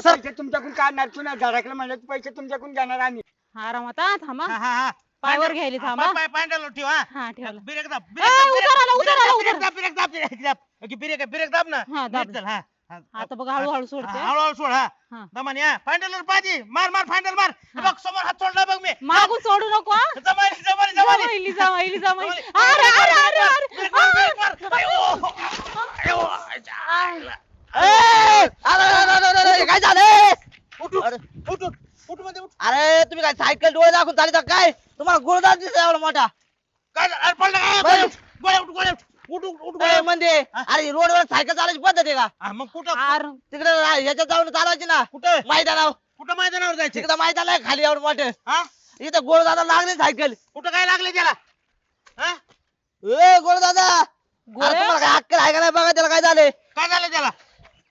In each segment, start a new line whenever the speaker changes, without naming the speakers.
Sir-
पैसे तुमच्याकडून काढणार पुन्हा धडकलं म्हणलं पैसे तुमच्याकडून घेणार आम्ही
हा थांबा
हा, हा, हा.
पायवर घ्यायली थांबा.
पाय- पाय- पांढऱ्याला ठेव हा
हा ठेवला
ब्रेक दाब
ए, उतार उतार
ब्रेक
उतार.
दाब ब्रेक दाब ब्रेक दाब ओके, ब्रेक ब्रेक दाब ना
हा, दाब.
नीट चल, हा हा,
आता बघ हळूहळू
हा,
सोडते
हळूहळू सोड हा
हा.
दमानी हा फायनलवर पाहिजे मार मार फायनल मार हे. बघ समोर हात सोडला बघ मी
मागून सोडू नको हा. जमाईली जमाईली जमाईली
जमानी.
अरे अरे अरे अरे
ब्रेक मार, ब्रेक मार. अयो. अयो.
ए, अरे, अरे, अरे, अरे, अरे, काय झालं
उठ, उठ,
अरे.
उठ, उठ, उठमध्ये उठ.
अरे तुम्ही काय सायकल डोळे दाखवून चालता काय? तुम्हाला गुळदार दिसला एवढा मोठा.
काय झालं? अरे पडलं काय?
बरं.
गोळ्या उठ, गोळ्या उठ. उठ, उठ, उठ,
ए,
गोळ्या उठ.
म्हणजे अरे रोडवर सायकल चालायची पद्धत आहे का?
हा, मग कुठं?
अरे
तिकडे ह्याच्यात जाऊन चालवायची ना.
कुठं?
मैदानावर.
कुठं मैदानावर जायचं?
तिकडे मैदान आहे खाली एवढं मोठं.
हा?
इथं गोळदादा लागले सायकल.
कुठं काय लागले त्याला? हा?
ए गोळदादा? तुम्हाला काय अक्कल आहे का नाही? बघा त्याला काय झालंय.
काय झालं त्याला?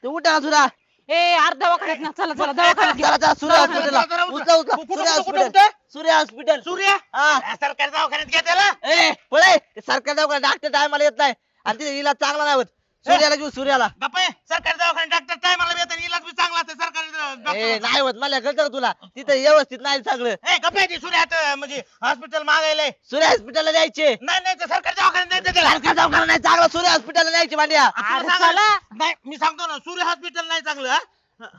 ते उठा ना सुद्धा
ए अर्ध दवाखान्यात ना चला चला दवाखान्यात घेऊ.
चला चला सूर्य
चला,
हॉस्पिटलला.
चला, चला,
उचला उचला.
कुठं,
सूर्य
कुठं, कुठं,
हॉस्पिटल.
कुठं?
सूर्य हॉस्पिटल.
सूर्य?
हा.
सरकारी दवाखान्यात घ्या त्याला.
ए पळे ते सरकार दवाखान्यात डॉक्टर टायमाला येत नाही. आणि तिथे इलाज चांगला नाही होत. सूर्याला घेऊ सूर्याला.
गप्पा सरकारी दवाखान्यात डॉक्टर टायमाला येतात इलाज बी चांगला असते सरकारी
ए नाही होत मला कळतं का तुला. तिथे व्यवस्थित नाही सगळं.
ए गप्पा सूर्यात म्हणजे हॉस्पिटल मागायला.
सूर्य हॉस्पिटलला जायचे.
नाही नाही ते सरकारी दवाखान्यात द्यायचं त्याला
सरकार दवाखाना नाही चांगला सूर्य हॉस्पिटलला जायचे मांड्या
तुला
चला.
नाही मी सांगतो ना सूर्य हॉस्पिटल नाही चांगलं हा?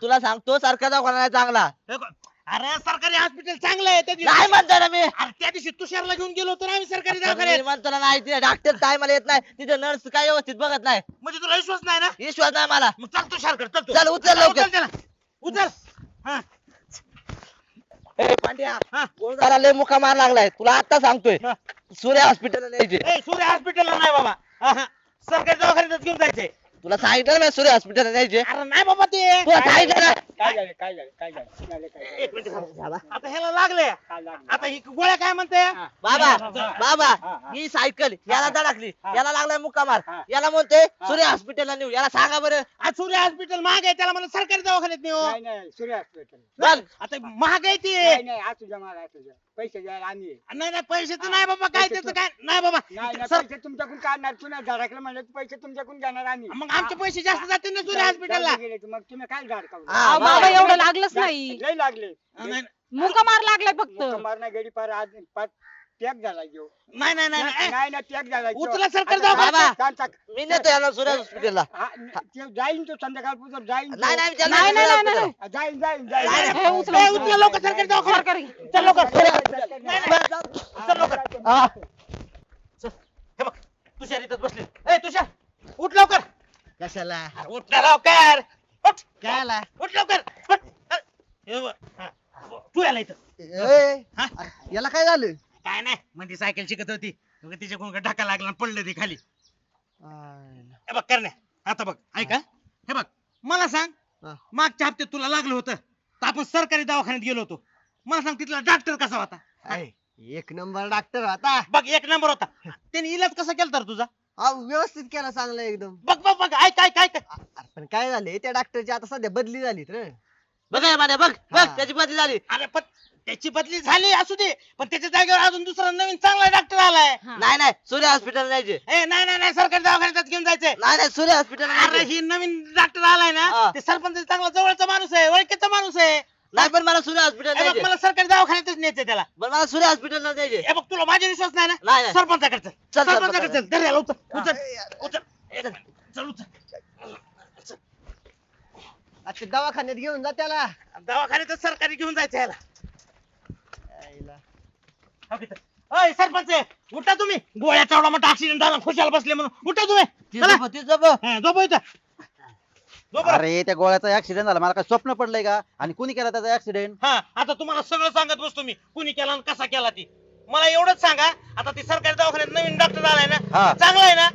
तुला सांगतो सरकार दवाखाना नाही चांगला.
हे अरे सरकारी हॉस्पिटल चांगलं आहे त्या
नाही
दिवशी
म्हणतो ना मी.
अरे त्या दिवशी तुषारला घेऊन गेलो होतो ना आम्ही सरकारी
मी
दवाखान्यात.
म्हणतो ना नाही तिथे डॉक्टर टायमाला येत नाही. तिथे नर्स काय व्यवस्थित बघत नाही.
म्हणजे तुला विश्वास नाही ना?
विश्वास नाही मला.
मग चल तुषारकडे चल तू.
चल, उचल लवकर.
उचल त्याला. उचल. हा.
ए, पांड्या
हा.
त्याला लय मुका मार लागलाय. तुला आता सांगतोय.
हा.
सूर्य हॉस्पिटलला न्यायचे.
ए सूर्य हॉस्पिटलला नाही बाबा. हा, हा. सरकारी दवाखान्यातच घेऊन जायचंय
तुला सांगितलं ना सूर्य हॉस्पिटलला न्यायचे
अरे नाही बाबा ते.
तुला सांगितलं ना
काय झालं? काय झालं? काय झालं? झालं? काय झालं?
एक मिनिट थांब. आता ह्याला लागले.
काय लागलं?
आता ही गोळ्या काय म्हणते.
बाबा बाबा
हा, हा.
ही सायकल याला धडकली.
हा.
याला लागलाय मुक्का मार
हा.
याला म्हणतोय सूर्य हॉस्पिटलला नेऊ. याला सांगा बरं.
आज सूर्य हॉस्पिटल महाग आहे त्याला मला सरकारी दवाखान्यात नेऊ.
नाही नाही सूर्य हॉस्पिटल
आता महाग आहे ते.
नाही नाही आज तुझ्या मारा तुझ्या. पैसे द्यायला आम्ही.
नाही नाही पैशाचं नाही बाबा काय त्याचं काय नाही बाबा.
नाही नाही
सर
पैसे तुमच्याकडून काढणार. पुन्हा धडकलं म्हणलं तर पैसे तुमच्याकडून घेणार आम्ही.
मग आमचे पैसे जास्त जातील ना सूर्य
जाऊ-
हॉस्पिटलला
जाऊ गेले तर मग तुम्ही काय झाड काढू
हा,
अहो, बाबा. एवढं लागलंच नाही.
लय लागले.
नाही
मुका मार लागलाय फक्त.
मारणार गडी पार आज पाच टॅग झाला घेऊ
नाही नाही नाही,
नाही.
नाही
नाही टॅग झाला घेऊ.
उचला सरकार
चाल- चाल.
मी नेतो याला सूर्य हॉस्पिटलला
हा, ते जाईन तो संध्याकाळपर्यंत जाईन.
नाही नाही त्याला
नाही, नाही.
जाईन जाईन
नाही,
जाईन.
नाही.
हे उचला,
ए,
उचला.
लवकर सरकारी दवाखान्यात.
सरकारी.
चल लवकर. चल लवकर.
हा.
चल. हे बघ तुषार इथंच बसले. ए तुषार उठ लवकर.
कशाला?
उठ ना लवकर. उठ.
कायला?
उठ लवकर. उठ. हे बघ, हा. तू याला इथं.
ए,
हा?
याला काय झालं?
काय नाही म्हणजे सायकल शिकत होती. मग तिच्या कोण ढाका लागला आणि पडलं ते खाली. हे बघ करण्या. आता बघ ऐका. हे. बघ मला सांग.
हा.
मागच्या हप्त्यात तुला लागलं होतं. तर आपण सरकारी दवाखान्यात गेलो होतो. मला सांग तिथला डॉक्टर कसा होता.
एक नंबर डॉक्टर होता.
बघ एक नंबर होता. त्याने इलाज कसा केला तर तुझा?
अहो, व्यवस्थित केला चांगला एकदम.
बघ बघ बघ ऐक ऐक ऐक.
अरे पण काय झाले? त्या डॉक्टरची आता सध्या बदली झाली रे.
बघ हे बघ बघ
हा.
त्याची बदली झाली.
अरे पण त्याची बदली झाली असू दे. पण त्याच्या जागेवर अजून दुसरा नवीन चांगला डॉक्टर आलाय.
हा.
नाही नाही सूर्य हॉस्पिटलला न्यायचे
ए नाही नाही नाही सरकारी दवाखान्यात घेऊन जायचंय
नाही नाही सूर्य हॉस्पिटलला
अरे ही नवीन डॉक्टर आलाय ना
हा.
ते सरपंच चांगला जवळचा माणूस आहे ओळखीचा माणूस आहे.
नाही पण मला सूर्य हॉस्पिटल
बघ मला सरकारी दवाखान्यातच न्यायचं त्याला.
पण मला सूर्य हॉस्पिटलला न्यायचे
हे बघ तुला माझा विश्वास नाही ना?
नाही, नाही.
सरपंचाकडे चल
चल,
सरपंचाकडे. चल धर याला उचल. उचल. उचल. एक मिनिट. चल उचल.
आता दवाखान्यात घेऊन जा त्याला.
दवाखान्यात सरकारी घेऊन जायचं याला.
आईला.
हो की तर. अय सरपंच उठा तुम्ही. गोळ्या चावला मोठा ऍक्सिडेंट झाला खुशाल बसले म्हणून. उठा तुम्ही.
ती ती.
हा, झोपा इथं. झोपा.
अरे त्या गोळ्याचा ऍक्सिडेंट झाला. मला काय स्वप्न पडलंय का? आणि कुणी केला त्याचा ऍक्सिडेंट
हा आता तुम्हाला सगळं सांगत बसतो मी. कुणी केला आणि कसा केला ती. मला एवढंच सांगा आता ती सरकारी दवाखान्यात नवीन डॉक्टर आलाय ना
हा.
चांगला आहे ना?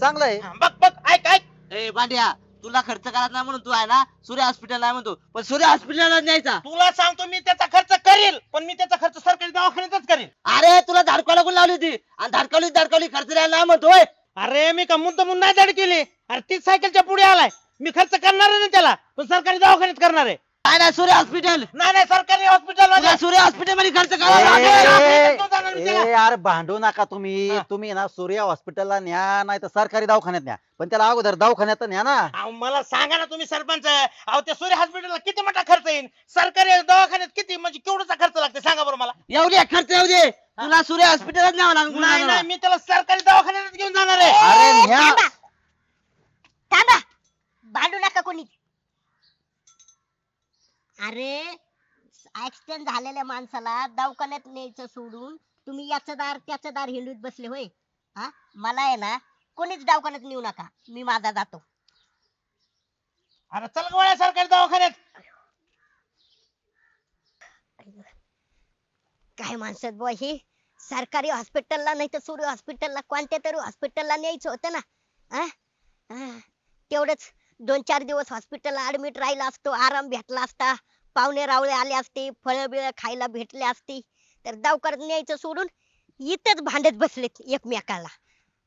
चांगलं आहे.
हा, बघ बघ ऐक ऐक.
ए बांड्या तुला खर्च करायचा नाही म्हणून तू आहे ना सूर्य हॉस्पिटल नाही म्हणतो. पण सूर्य हॉस्पिटलला न्यायचा.
तुला सांगतो मी त्याचा खर्च करेल पण मी त्याचा खर्च सरकारी दवाखान्यातच करेल.
अरे तुला धाडका लागून लावली होती? आणि धाडकावली धाडकावली खर्च द्यायला नाही म्हणतोय.
अरे मी का मुद्दा नाही धड केली अरे तीच सायकलच्या पुढे आलाय. मी खर्च करणार आहे ना त्याला? पण सरकारी दवाखान्यात करणार आहे.
नाही नाही सूर्य हॉस्पिटल.
नाही नाही सरकारी हॉस्पिटल
सूर्य- सूर्य हॉस्पिटलमध्ये खर्च
ए, यार भांडू नका तुम्ही.
हा.
तुम्ही ना सूर्या हॉस्पिटलला न्या नाही तर सरकारी दवाखान्यात न्या. पण त्याला अगोदर दवाखान्यात न्या ना.
अहो, मला सांगा ना तुम्ही सरपंच. अहो त्या सूर्य हॉस्पिटलला किती मोठा खर्च येईल सरकारी दवाखान्यात किती म्हणजे केवढाचा खर्च लागते? सांगा बरं मला.
येऊ दे खर्च येऊ दे तुला सूर्य हॉस्पिटलच न्यावं लागेल
नाही नाही मी त्याला सरकारी दवाखान्यात घेऊन जाणार आहे.
अरे न्या.
भांडू नका कोणी. अरे ऍक्सिडेंट झालेल्या माणसाला दवाखान्यात न्यायचं सोडून तुम्ही याचं दार त्याचं दार हिंडूत बसले होय. हा? मला आहे ना कोणीच दवाखान्यात नेऊ नका. मी माझा जातो.
अरे चल गोळ्या सरकारी दवाखान्यात.
काय माणसात बुवा ही? सरकारी हॉस्पिटलला नाही तर सूर्य हॉस्पिटलला कोणत्या तरी हॉस्पिटलला न्यायचं होतं ना. आ? आ, तेवढंच. दोन चार दिवस हॉस्पिटलला ऍडमिट राहिला असतो आराम भेटला असता. पाहुणे रावळे आले असते फळं बिळं खायला भेटले असते. तर दावकर न्यायचं सोडून इथंच भांडत बसलेत एकमेकाला.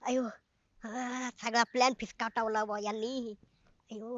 अयो हा सगळा प्लॅन फिसकावटावला बा यांनी. अयो.